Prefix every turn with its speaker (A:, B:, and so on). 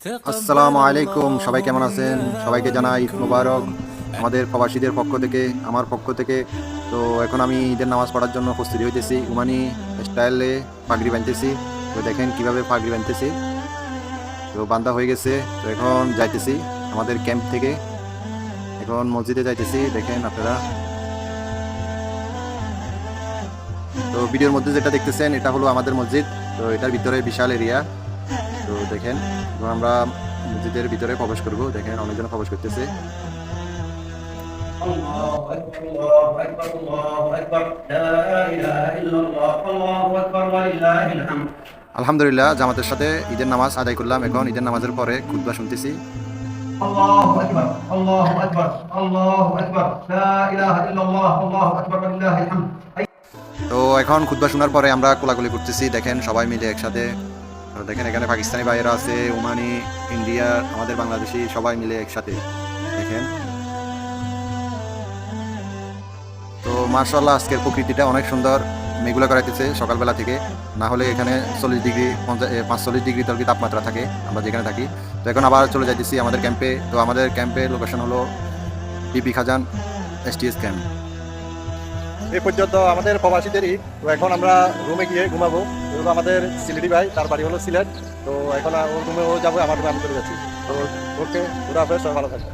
A: আসসালামু আলাইকুম সবাই কেমন আছেন? সবাইকে জানাই মুবারক। আমাদের প্রবাসীদের পক্ষ থেকে, আমার পক্ষ থেকে। তো এখন আমি ঈদের নামাজ পড়ার জন্য প্রস্তুতি হইতেছি। উমানি স্টাইলে পাগড়ি বানতেছি তো দেখেন কীভাবে পাগড়ি বানতেছি তো বান্ধা হয়ে গেছে। তো এখন যাইতেছি আমাদের ক্যাম্প থেকে। এখন মসজিদে যাইতেছি। দেখেন আপনারা। তো ভিডিওর মধ্যে যেটা দেখতেছেন, এটা হলো আমাদের মসজিদ। তো এটার ভিতরে বিশাল এরিয়া। দেখেন এখন আমরা মসজিদের ভিতরে প্রবেশ করব দেখেন অনেকজন প্রবেশ করতেছে
B: الله أكبر الله أكبر الله أكبر لا إله إلا الله الله أكبر ولله الحمد
A: আলহামদুলিল্লাহ জামাতের সাথে ঈদের নামাজ আদায় করলাম এখন ঈদের নামাজের পরে খুতবা শুনতেছি
B: الله أكبر الله أكبر الله أكبر لا إله إلا الله الله أكبر ولله الحمد
A: তো এখন খুতবা শোনার পরে আমরা কোলাকুলি করতেছি দেখেন সবাই মিলে একসাথে তো দেখেন, এখানে পাকিস্তানি ভাইয়েরা আছে, ওমানি, ইন্ডিয়া, আমাদের বাংলাদেশি সবাই মিলে একসাথে, দেখেন। তো মার্শাল্লাহ আজকের প্রকৃতিটা অনেক সুন্দর, মেঘগুলো করাইতেছে সকালবেলা থেকে। না হলে এখানে চল্লিশ ডিগ্রি পাঁচচল্লিশ ডিগ্রি তলকি তাপমাত্রা থাকে, আমরা যেখানে থাকি। তো এখন আবার চলে যাইতেছি আমাদের ক্যাম্পে তো আমাদের ক্যাম্পে লোকেশন হলো পিপি খাজান এসটিএস ক্যাম্প
C: এই পর্যন্ত আমাদের প্রবাসীদেরই, তো এখন আমরা রুমে গিয়ে ঘুমাবো। আমাদের সিলেটি ভাই, তার বাড়ি হলো সিলেট, তো এখন ও রুমে ও যাব, আমার রুমে আমি চলে যাচ্ছি। তো ওকে ওরা হাফেজ সবাই ভালো থাকবে